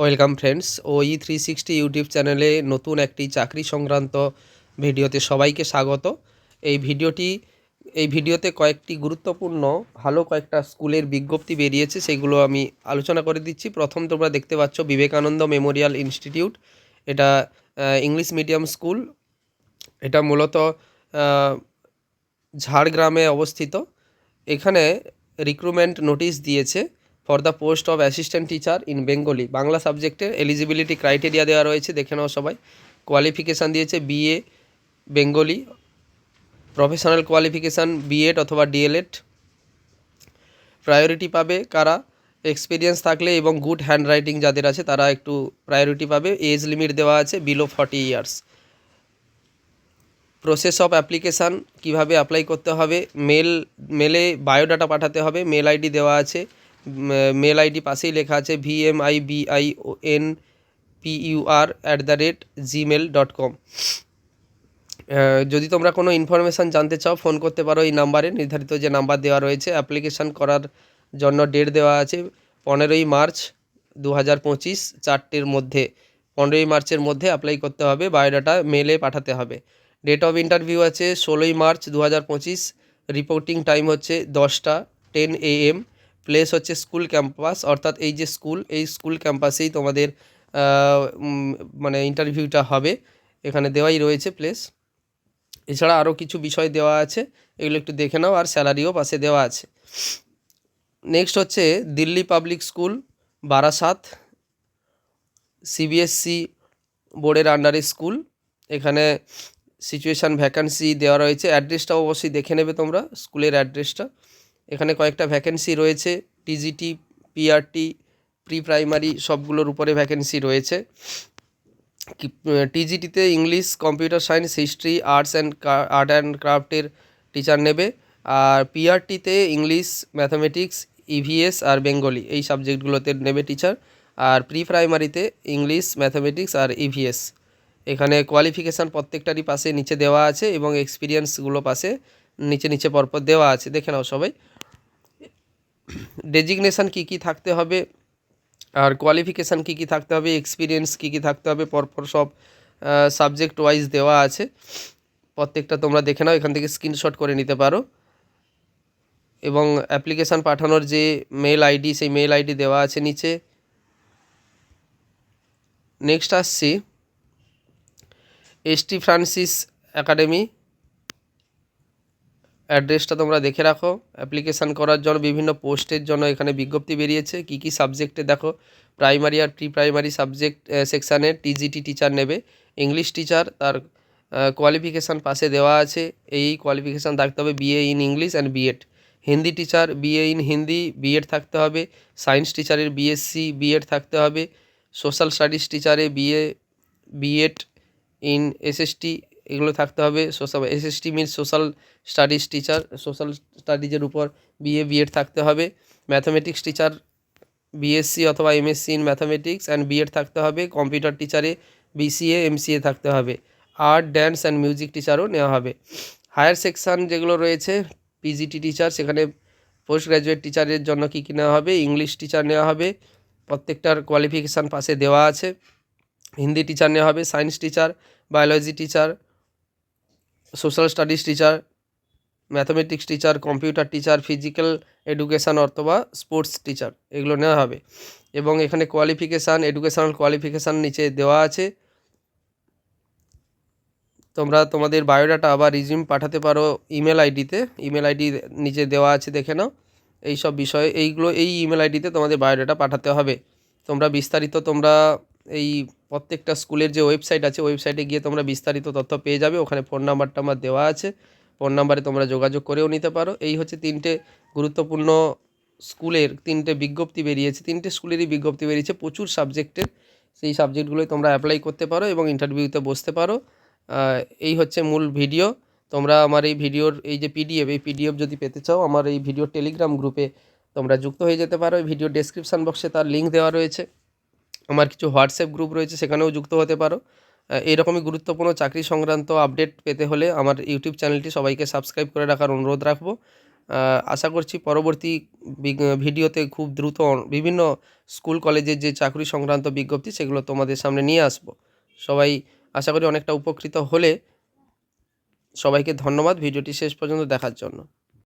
Welcome friends O E three sixty YouTube চ্যানেলে নতুন একটি চাকরি সংক্রান্ত ভিডিওতে সবাইকে স্বাগত। এই ভিডিওটি, এই ভিডিওতে কয়েকটি গুরুত্বপূর্ণ, ভালো কয়েকটা স্কুলের বিজ্ঞপ্তি বেরিয়েছে, সেগুলো আমি আলোচনা করে দিচ্ছি। প্রথম তোমরা দেখতে পাচ্ছ বিবেকানন্দ মেমোরিয়াল ইনস্টিটিউট। এটা ইংলিশ মিডিয়াম স্কুল। এটা মূলত ঝাড়গ্রামে অবস্থিত। এখানে রিক্রুটমেন্ট নোটিশ দিয়েছে। For the post of assistant teacher in Bengali Bangla সাবজেক্টের এলিজিবিলিটি ক্রাইটেরিয়া দেওয়া রয়েছে, দেখে নাও সবাই। কোয়ালিফিকেশান দিয়েছে BA Bengali professional qualification BEd অথবা ডিএলএড প্রায়োরিটি পাবে কারা? এক্সপিরিয়েন্স থাকলে এবং গুড হ্যান্ড রাইটিং যাদের আছে, তারা একটু প্রায়োরিটি পাবে। এজ লিমিট দেওয়া আছে below forty years process of application কীভাবে অ্যাপ্লাই করতে হবে? মেল মেলে বায়োডাটা পাঠাতে হবে। মেল আইডি দেওয়া আছে। মেল আইডি পাশেই লেখা আছে V M I B I O N P U R at the rate Gmail dot com যদি তোমরা কোনো ইনফরমেশান জানতে চাও ফোন করতে পারো এই নাম্বারে নির্ধারিত যে নাম্বার দেওয়া রয়েছে অ্যাপ্লিকেশান করার জন্য ডেট দেওয়া আছে পনেরোই মার্চ দু হাজার পঁচিশ, চারটের মধ্যে। পনেরোই মার্চের মধ্যে অ্যাপ্লাই করতে হবে বায়োডাটা মেলে পাঠাতে হবে। ডেট অফ ইন্টারভিউ আছে ষোলোই মার্চ দু হাজার পঁচিশ রিপোর্টিং টাইম হচ্ছে দশটা টেন এ এম প্লেস হচ্ছে স্কুল ক্যাম্পাস অর্থাৎ এই যে স্কুল এই স্কুল ক্যাম্পাসেই তোমাদের মানে ইন্টারভিউটা হবে। এখানে দেওয়াই রয়েছে প্লেস এছাড়া আরও কিছু বিষয় দেওয়া আছে, এগুলো একটু দেখে নাও, আর স্যালারিও পাশে দেওয়া আছে। নেক্সট হচ্ছে Delhi public school Barasat CBSE বোর্ডের আন্ডারে স্কুল এখানে সিচুয়েশান ভ্যাকান্সি দেওয়া রয়েছে। অ্যাড্রেসটাও অবশ্যই দেখে নেবে তোমরা স্কুলের অ্যাড্রেসটা এখানে কয়েকটা ভ্যাকেন্সি রয়েছে টিজিটি পিআরটি প্রি প্রাইমারি সবগুলোর উপরে ভ্যাকেন্সি রয়েছে। টিজিটিতে English computer science history arts and art and ক্রাফটের teacher নেবে। আর পিআরটিতে ইংলিশ ম্যাথামেটিক্স ইভিএস আর বেঙ্গলি এই সাবজেক্টগুলোতে নেবে টিচার আর প্রি প্রাইমারিতে ইংলিশ ম্যাথামেটিক্স আর ইভিএস এখানে কোয়ালিফিকেশান প্রত্যেকটারই পাশে, নিচে দেওয়া আছে এবং এক্সপিরিয়েন্সগুলো পাশে। নিচে নিচে পরপর দেওয়া আছে, দেখে নাও সবাই। ডেজিগনেশান কী কী থাকতে হবে, আর কোয়ালিফিকেশান কী কী থাকতে হবে এক্সপিরিয়েন্স কী কী থাকতে হবে, পরপর সব সাবজেক্ট ওয়াইজ দেওয়া আছে। প্রত্যেকটা তোমরা দেখে নাও, এখান থেকে স্ক্রিনশট করে নিতে পারো। এবং অ্যাপ্লিকেশান পাঠানোর যে মেল আইডি সেই মেল আইডি দেওয়া আছে নিচে। নেক্সট আসছি এসটি ফ্রান্সিস একাডেমি অ্যাড্রেসটা তোমরা দেখে রাখো। অ্যাপ্লিকেশান করার জন্য বিভিন্ন পোস্টের জন্য এখানে বিজ্ঞপ্তি বেরিয়েছে। কী কী সাবজেক্টে দেখো, প্রাইমারি আর প্রি প্রাইমারি সাবজেক্ট সেকশানে টিজিটি টিচার নেবে। ইংলিশ টিচার তার কোয়ালিফিকেশান পাশে দেওয়া আছে। এই কোয়ালিফিকেশান থাকতে হবে BA in English and BEd Hindi teacher BA in Hindi BEd থাকতে হবে। সায়েন্স টিচারের বিএসসি বিএড থাকতে হবে। সোশ্যাল স্টাডিজ টিচারে বিএ বিএড ইন এসএসটি এগুলো থাকতে হবে social SST means social studies teacher social স্টাডিজের উপর বিএ বিএড থাকতে হবে। ম্যাথামেটিক্স টিচার বিএসসি অথবা MSc in mathematics and BEd থাকতে হবে। কম্পিউটার টিচারে বিসিএ এমসিএ থাকতে হবে। আর্ট ড্যান্স অ্যান্ড মিউজিক টিচারও নেওয়া হবে। হায়ার সেকশান যেগুলো রয়েছে পিজিটি টিচার সেখানে পোস্ট গ্র্যাজুয়েট টিচারের জন্য কী কী নেওয়া হবে? ইংলিশ টিচার নেওয়া হবে। প্রত্যেকটার কোয়ালিফিকেশান পাশে দেওয়া আছে। হিন্দি টিচার নেওয়া হবে। Science teacher biology teacher social studies teacher mathematics teacher computer teacher physical education অথবা স্পোর্টস টিচার এগুলো নেওয়া হবে। এবং এখানে কোয়ালিফিকেশান এডুকেশনাল কোয়ালিফিকেশান নিচে দেওয়া আছে। তোমরা তোমাদের বায়োডাটা আবার রিজিউম পাঠাতে পারো ইমেল আইডিতে ইমেল আইডি নিচে দেওয়া আছে, দেখে নাও। এই সব বিষয়ে, এইগুলো, এই ইমেল আইডিতে তোমাদের বায়োডাটা পাঠাতে হবে। তোমরা বিস্তারিত তোমরা এই প্রত্যেকটা স্কুলের যে ওয়েবসাইট আছে, ওয়েবসাইটে গিয়ে তোমরা বিস্তারিত তথ্য পেয়ে যাবে। ওখানে ফোন নাম্বারটা আমার দেওয়া আছে। ফোন নাম্বারে তোমরা যোগাযোগ করেও নিতে পারো। এই হচ্ছে তিনটে গুরুত্বপূর্ণ স্কুলের তিনটে বিজ্ঞপ্তি বেরিয়েছে। তিনটে স্কুলেরই বিজ্ঞপ্তি বেরিয়েছে। প্রচুর সাবজেক্টের সেই সাবজেক্টগুলোই তোমরা অ্যাপ্লাই করতে পারো এবং ইন্টারভিউতে বসতে পারো। এই হচ্ছে মূল ভিডিও। তোমরা আমার এই ভিডিওর এই যে পিডিএফ, এই পিডিএফ যদি পেতে চাও, আমার এই ভিডিও টেলিগ্রাম গ্রুপে তোমরা যুক্ত হয়ে যেতে পারো। ভিডিও ডেসক্রিপশান বক্সে তার লিঙ্ক দেওয়া রয়েছে। আমার কিছু হোয়াটসঅ্যাপ গ্রুপ রয়েছে সেখানেও যুক্ত হতে পারো। আহ, এইরকমই গুরুত্বপূর্ণ চাকরি সংক্রান্ত আপডেট পেতে হলে আমার ইউটিউব চ্যানেলটি সবাইকে সাবস্ক্রাইব করে রাখার অনুরোধ রাখব। আশা করছি পরবর্তী ভিডিওতে খুব দ্রুত বিভিন্ন স্কুল কলেজের যে চাকরি সংক্রান্ত বিজ্ঞপ্তি সেগুলো তোমাদের সামনে নিয়ে আসব। সবাই আশা করি অনেকটা উপকৃত হলে সবাইকে ধন্যবাদ। ভিডিওটি শেষ পর্যন্ত দেখার জন্য।